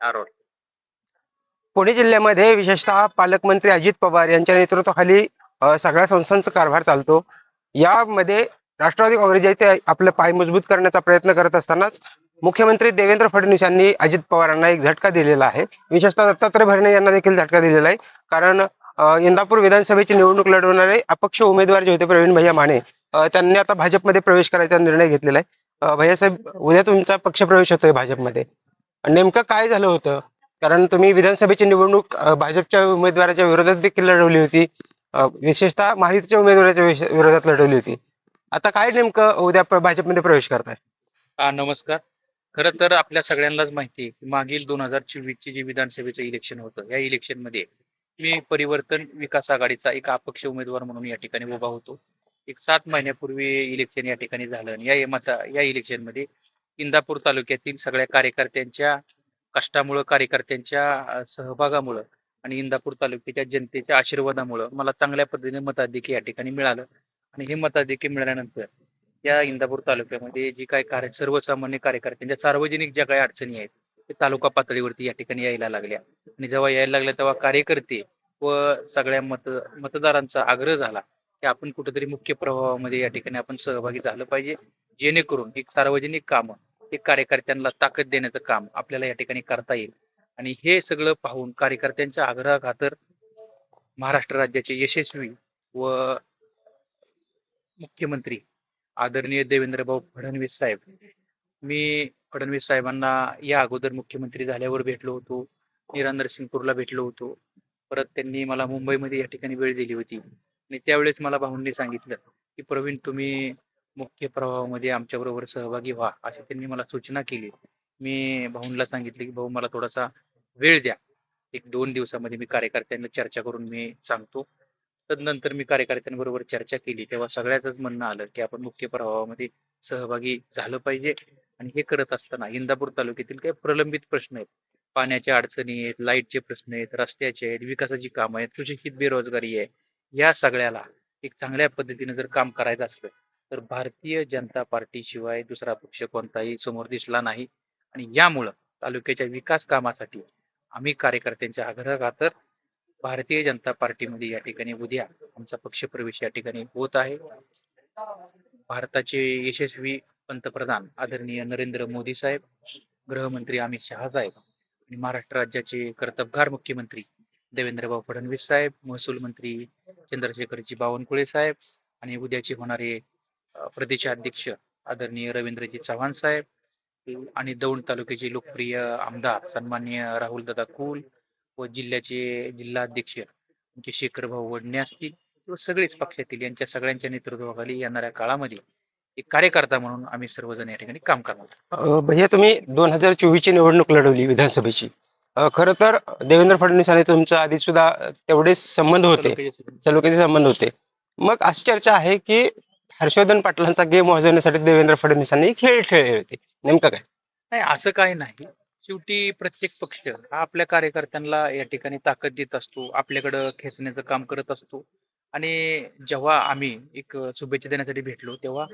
आरोड पुणे जिल्ह्यामध्ये विशेषतः पालकमंत्री अजित पवार यांच्या नेतृत्वाखाली सगळ्या संस्थांचा कारभार चालतो. यामध्ये राष्ट्रवादी काँग्रेस जे ते आपलं पाय मजबूत करण्याचा प्रयत्न करत असतानाच मुख्यमंत्री देवेंद्र फडणवीस यांनी अजित पवारांना एक झटका दिलेला आहे. विशेषतः दत्तात्रय भरणे यांना देखील झटका दिलेला आहे. कारण इंदापूर विधानसभेची निवडणूक लढवणारे अपक्ष उमेदवार जे होते प्रवीण भैया माने त्यांनी आता भाजपमध्ये प्रवेश करायचा निर्णय घेतलेला आहे. भैया भैयासाहेब उद्या तुमचा पक्षप्रवेश होतोय भाजपमध्ये. नेमकं काय झालं होतं? कारण तुम्ही विधानसभेची निवडणूक भाजपच्या उमेदवाराच्या विरोधात देखील लढवली होती. विशेषतः महायुतीच्या उमेदवाराच्या विरोधात लढवली होती. आता काय नेमकं उद्या भाजपमध्ये प्रवेश करताय? हा नमस्कार. खरं तर आपल्या सगळ्यांनाच माहिती आहे की मागील दोन हजार चोवीस चे जे विधानसभेचं इलेक्शन होतं या इलेक्शनमध्ये मी परिवर्तन विकास आघाडीचा एक अपक्ष उमेदवार म्हणून या ठिकाणी उभा होतो. एक सात महिन्यापूर्वी इलेक्शन या ठिकाणी झालं आणि या मता या इलेक्शनमध्ये इंदापूर तालुक्यातील सगळ्या कार्यकर्त्यांच्या कष्टामुळं कार्यकर्त्यांच्या सहभागामुळं आणि इंदापूर तालुक्याच्या जनतेच्या आशीर्वादामुळं मला चांगल्या पद्धतीने मताधिक्य या ठिकाणी मिळालं. आणि हे मताधिक्य मिळाल्यानंतर या इंदापूर तालुक्यामध्ये जी काही कार्य सर्वसामान्य कार्यकर्त्यांच्या सार्वजनिक ज्या काही अडचणी आहेत ते तालुका पातळीवरती या ठिकाणी यायला लागल्या. आणि जेव्हा यायला लागल्या तेव्हा कार्यकर्ते व सगळ्या मत मतदारांचा आग्रह झाला की आपण कुठेतरी मुख्य प्रभावामध्ये या ठिकाणी आपण सहभागी झालं पाहिजे. जेणेकरून एक सार्वजनिक काम एक कार्यकर्त्यांना ताकद देण्याचं काम आपल्याला या ठिकाणी करता येईल. आणि हे सगळं पाहून कार्यकर्त्यांच्या आग्रहाखातर महाराष्ट्र राज्याचे यशस्वी व मुख्यमंत्री आदरणीय देवेंद्रभाऊ फडणवीस साहेब. मी फडणवीस साहेबांना या अगोदर मुख्यमंत्री झाल्यावर भेटलो होतो निरांदर सिंगपूरला भेटलो होतो. परत त्यांनी मला मुंबईमध्ये या ठिकाणी वेळ दिली होती. आणि त्यावेळेस मला भाऊंनी सांगितलं की प्रवीण तुम्ही मुख्य प्रवाहामध्ये आमच्याबरोबर सहभागी व्हा अशी त्यांनी मला सूचना केली. मी भाऊंला सांगितले की भाऊ मला थोडासा वेळ द्या. एक दोन दिवसामध्ये मी कार्यकर्त्यांना चर्चा करून मी सांगतो. तदनंतर मी कार्यकर्त्यांबरोबर चर्चा केली. तेव्हा सगळ्याच म्हणणं आलं की आपण मुख्य प्रवाहामध्ये सहभागी झालं पाहिजे आणि हे करत असताना इंदापूर तालुक्यातील काही प्रलंबित प्रश्न आहेत. पाण्याच्या अडचणी आहेत लाईटचे प्रश्न आहेत रस्त्याचे आहेत विकासाची कामं आहेत सुशिक्षित बेरोजगारी आहे. या सगळ्याला एक चांगल्या पद्धतीने जर काम करायचं असलं तर भारतीय जनता पार्टी शिवाय दुसरा पक्ष कोणताही समोर दिसला नाही. आणि यामुळं तालुक्याच्या विकास कामासाठी आम्ही कार्यकर्त्यांच्या आग्रहाखातर भारतीय जनता पार्टीमध्ये या ठिकाणी उद्या आमचा पक्षप्रवेश या ठिकाणी होत आहे. भारताचे यशस्वी पंतप्रधान आदरणीय नरेंद्र मोदी साहेब गृहमंत्री अमित शहा साहेब आणि महाराष्ट्र राज्याचे कर्तबगार मुख्यमंत्री देवेंद्रभाऊ फडणवीस साहेब महसूल मंत्री चंद्रशेखरजी बावनकुळे साहेब आणि उद्याचे होणारे प्रदेशाध्यक्ष आदरणीय रवींद्रजी चव्हाण साहेब आणि दौंड तालुक्याचे लोकप्रिय आमदार सन्माननीय राहुल दादा कुल व जिल्ह्याचे जिल्हाध्यक्ष आमचे शेखर भाऊ वडणे असतील किंवा सगळेच पक्षातील यांच्या सगळ्यांच्या नेतृत्वाखाली येणाऱ्या काळामध्ये एक कार्यकर्ता म्हणून आम्ही सर्वजण या ठिकाणी काम करणार भैया तुम्ही दोन हजार चोवीसची निवडणूक लढवली विधानसभेची. खरं तर देवेंद्र फडणवीस आणि तुमचा आधी सुद्धा तेवढेच संबंध होते. तालुक्याचे संबंध होते. मग अशी चर्चा आहे की हर्षवर्धन पाटलांचा गेम वाजवण्यासाठी देवेंद्र फडणवीसांनी खेळ खेळले होते. नेमकं काय? नाही असं काही नाही. शेवटी प्रत्येक पक्ष हा आपल्या कार्यकर्त्यांना या ठिकाणी ताकद देत असतो आपल्याकडं खेचण्याचं काम करत असतो. आणि जेव्हा आम्ही एक शुभेच्छा देण्यासाठी भेटलो तेव्हा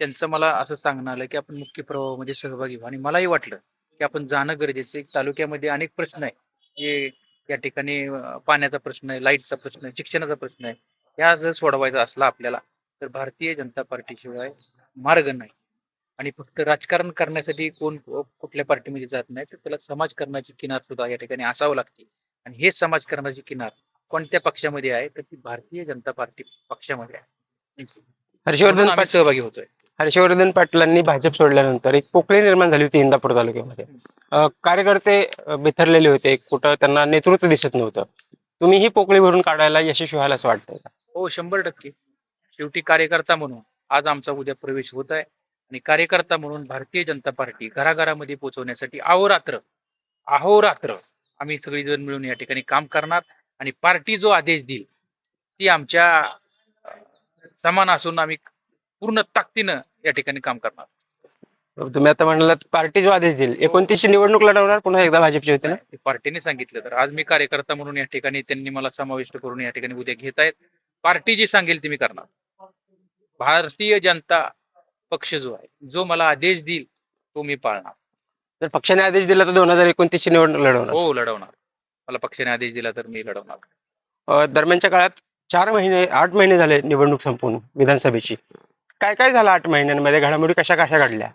त्यांचं मला असं सांगणं आलं की आपण मुख्य प्रवाहामध्ये सहभागी व्हा. आणि मलाही वाटलं की आपण जाणं गरजेचं तालुक्यामध्ये अनेक प्रश्न आहे जे या ठिकाणी पाण्याचा प्रश्न आहे लाईटचा प्रश्न आहे शिक्षणाचा प्रश्न आहे. ह्या जर सोडवायचा असला आपल्याला तर भारतीय जनता पार्टीशिवाय मार्ग नाही. आणि फक्त राजकारण करण्यासाठी कोण कुठल्या पार्टीमध्ये जात नाही तर त्याला समाजकारणाची किनार सुद्धा या ठिकाणी असावं लागते. आणि हे समाजकारणाची किनार कोणत्या पक्षामध्ये आहे तर ती भारतीय जनता पार्टी पक्षामध्ये आहे. हर्षवर्धन सहभागी होतोय. हर्षवर्धन पाटलांनी भाजप सोडल्यानंतर एक पोकळी निर्माण झाली होती इंदापूर तालुक्यामध्ये. कार्यकर्ते बिथरलेले होते कुठं त्यांना नेतृत्व दिसत नव्हतं. तुम्ही ही पोकळी भरून काढायला यशस्वी व्हाल असं वाटतंय का? हो शंभर टक्के. शेवटी कार्यकर्ता म्हणून आज आमचा उद्या प्रवेश होत आहे आणि कार्यकर्ता म्हणून भारतीय जनता पार्टी घराघरामध्ये पोहोचवण्यासाठी अहोरात्र अहोरात्र आम्ही सगळीजण मिळून या ठिकाणी काम करणार आणि पार्टी जो आदेश देईल ती आमच्या समान असून आम्ही पूर्ण ताकदीनं या ठिकाणी काम करणार. तुम्ही आता म्हणालात पार्टी जो आदेश देईल एकोणतीसची निवडणूक लढवणार पुन्हा एकदा भाजपची होते ना? पार्टीने सांगितलं तर आज मी कार्यकर्ता म्हणून या ठिकाणी त्यांनी मला समाविष्ट करून या ठिकाणी उद्या घेत आहेत. पार्टी जी सांगेल ती मी करणार. भारतीय जनता पक्ष जो आहे जो मला आदेश देईल तो मी पाळणार. जर पक्षाने आदेश दिला तर दोन हजार एकोणतीसची निवडणूक लढवणार. हो लढवणार. मला पक्षाने आदेश दिला तर मी लढवणार. अ, दरम्यानच्या काळात चार महिने आठ महिने झाले निवडणूक संपून विधानसभेची. काय काय झालं आठ महिन्यांमध्ये? घडामोडी कशा कशा घडल्या?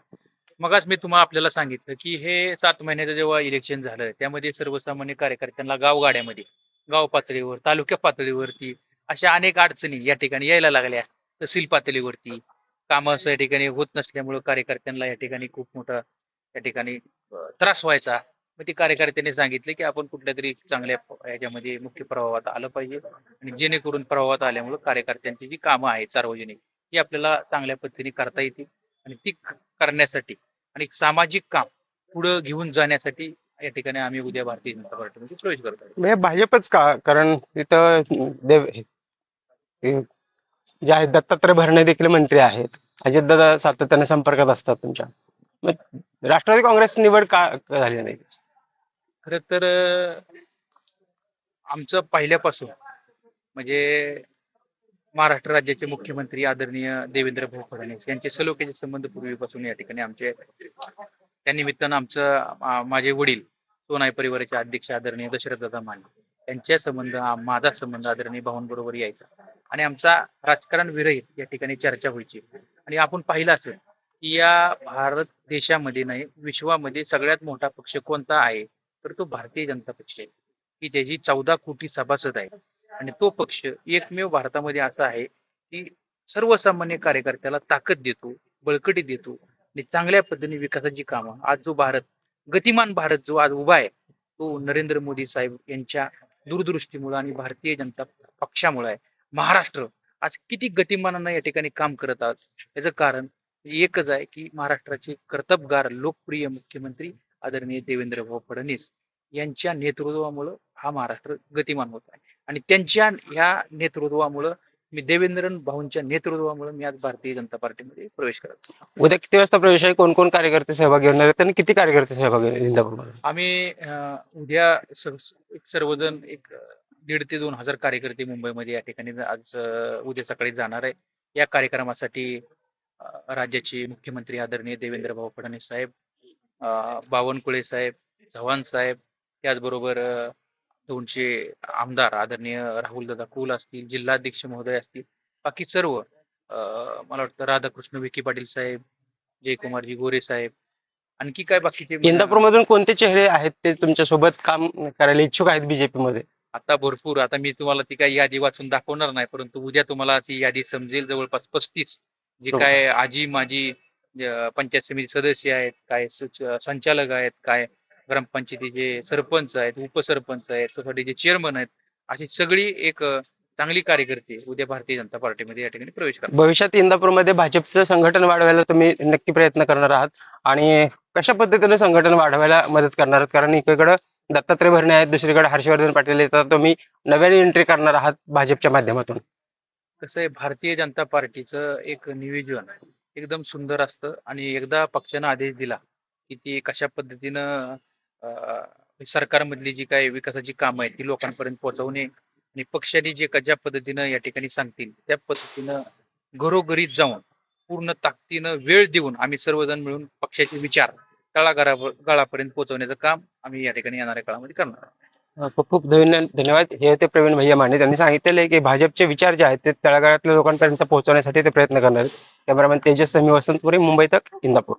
मगच मी तुम्हाला आपल्याला सांगितलं की हे सात महिन्याचं जेव्हा इलेक्शन झालं त्यामध्ये सर्वसामान्य कार्यकर्त्यांना गावगाड्यामध्ये गाव पातळीवर तालुक्या पातळीवरती अशा अनेक अडचणी या ठिकाणी यायला लागल्या. तहसील पातळीवरती कामं असं या ठिकाणी होत नसल्यामुळं कार्यकर्त्यांना या ठिकाणी खूप मोठा या ठिकाणी त्रास व्हायचा. मग ते कार्यकर्त्यांनी सांगितले की आपण कुठल्या तरी चांगल्या याच्यामध्ये मुख्य प्रवाहात आलं पाहिजे. आणि जेणेकरून प्रवाहात आल्यामुळं कार्यकर्त्यांची जी कामं आहेत सार्वजनिक ती आपल्याला चांगल्या पद्धतीने करता येतील. आणि ती करण्यासाठी आणि सामाजिक काम पुढं घेऊन जाण्यासाठी या ठिकाणी आम्ही उद्या भारतीय जनता पार्टीमध्ये प्रवेश करतो भाजपच का? कारण इथं जे आहेत दत्तात्रय भरणे देखील मंत्री आहेत. अजितदादा सातत्याने संपर्कात असतात तुमच्या. मग राष्ट्रवादी काँग्रेस निवड का का झाली नाही? खर तर आमचं पहिल्यापासून म्हणजे महाराष्ट्र राज्याचे मुख्यमंत्री आदरणीय देवेंद्र भाऊ फडणवीस यांचे सलोख्याचे संबंध पूर्वीपासून या ठिकाणी आमचे त्या निमित्तानं आमचं माझे वडील सोनाई परिवाराचे अध्यक्ष आदरणीय दशरथदादा माने यांच्या संबंध माझा संबंध आदरणीय भावांबरोबर यायचा. आणि आमचा राजकारण विरहित या ठिकाणी चर्चा व्हायची. आणि आपण पाहिलं असेल की या भारत देशामध्ये नाही विश्वामध्ये सगळ्यात मोठा पक्ष कोणता आहे? तर तो भारतीय जनता पक्ष आहे. की त्याची चौदा कोटी सभासद आहे आणि तो पक्ष एकमेव भारतामध्ये असा आहे की सर्वसामान्य कार्यकर्त्याला ताकद देतो बळकटी देतो आणि चांगल्या पद्धतीने विकासाची कामं. आज जो भारत गतिमान भारत जो आज उभा आहे तो नरेंद्र मोदी साहेब यांच्या दूरदृष्टीमुळे आणि भारतीय जनता पक्षामुळे आहे. महाराष्ट्र. आज किती गतिमानानं या ठिकाणी काम करत आहात? याचं कारण एकच आहे की महाराष्ट्राचे कर्तबगार लोकप्रिय मुख्यमंत्री आदरणीय देवेंद्र भाऊ फडणवीस यांच्या नेतृत्वामुळं हा महाराष्ट्र गतिमान होत आहे. आणि त्यांच्या ह्या नेतृत्वामुळं मी देवेंद्र भाऊंच्या नेतृत्वामुळे मी आज भारतीय जनता पार्टीमध्ये प्रवेश करत. उद्या किती वाजता प्रवेश आहे? कोण कोण कार्यकर्ते सहभागी होणार आहेत? आणि किती कार्यकर्ते सहभागी आम्ही उद्या सर्वजण एक दीड ते दोन हजार कार्यकर्ते मुंबईमध्ये या ठिकाणी आज उद्या सकाळी जाणार आहे. या कार्यक्रमासाठी राज्याचे मुख्यमंत्री आदरणीय देवेंद्र भाऊ फडणवीस साहेब बावनकुळे साहेब चव्हाण साहेब त्याचबरोबर अं, दोनशे आमदार आदरणीय राहुल दादा कुल असतील जिल्हाध्यक्ष महोदय असतील बाकी सर्व मला वाटतं राधाकृष्ण विखे पाटील साहेब जयकुमारजी गोरे साहेब आणखी काय बाकीचे इंदापूरमधून कोणते चेहरे आहेत ते तुमच्यासोबत काम करायला इच्छुक आहेत बीजेपी मध्ये? आता भरपूर आता मी तुम्हाला ती काही यादी वाचून दाखवणार नाही परंतु उद्या तुम्हाला ती यादी समजेल. जवळपास पस्तीस जे हो. काय आजी माजी पंचायत समिती सदस्य आहेत काय सच- संचालक आहेत काय ग्रामपंचायतीचे सरपंच आहेत उपसरपंच आहेत सोसायटीचे चेअरमन आहेत अशी सगळी एक चांगली कार्यकर्ते उद्या भारतीय जनता पार्टीमध्ये या ठिकाणी प्रवेश करतात भविष्यात इंदापूरमध्ये भाजपचं संघटन वाढवायला तुम्ही नक्की प्रयत्न करणार आहात आणि कशा पद्धतीने संघटन वाढवायला मदत करणार आहात? कारण एकीकडे दत्तात्रय भरणे आहेत दुसरीकडे हर्षवर्धन पाटील येतात तुम्ही नव्याने एंट्री करणार आहात भाजपच्या माध्यमातून. कसं आहे भारतीय जनता पार्टीचं एक नियोजन एकदम सुंदर असतं आणि एकदा पक्षानं आदेश दिला की ती कशा पद्धतीनं सरकारमधली जी काही विकासाची कामं आहेत ती लोकांपर्यंत पोहोचवणे आणि पक्षाने जे क- ज्या पद्धतीनं या ठिकाणी सांगतील त्या पद्धतीनं घरोघरी जाऊन पूर्ण ताकदीनं वेळ देऊन आम्ही सर्वजण मिळून पक्षाचे विचार तळागाळावर गळापर्यंत पोहोचवण्याचं काम आम्ही या ठिकाणी येणाऱ्या काळामध्ये करणार आहोत. खूप खूप धन्यवाद. हे होते प्रवीण भैया माने. त्यांनी सांगितलेले की भाजपचे विचार जे आहेत ते तळागाळातल्या लोकांपर्यंत पोहोचवण्यासाठी ते प्रयत्न करणार आहेत. कॅमेरामॅन तेजस्वी समी वसंतपुरी मुंबई तक इंदापूर.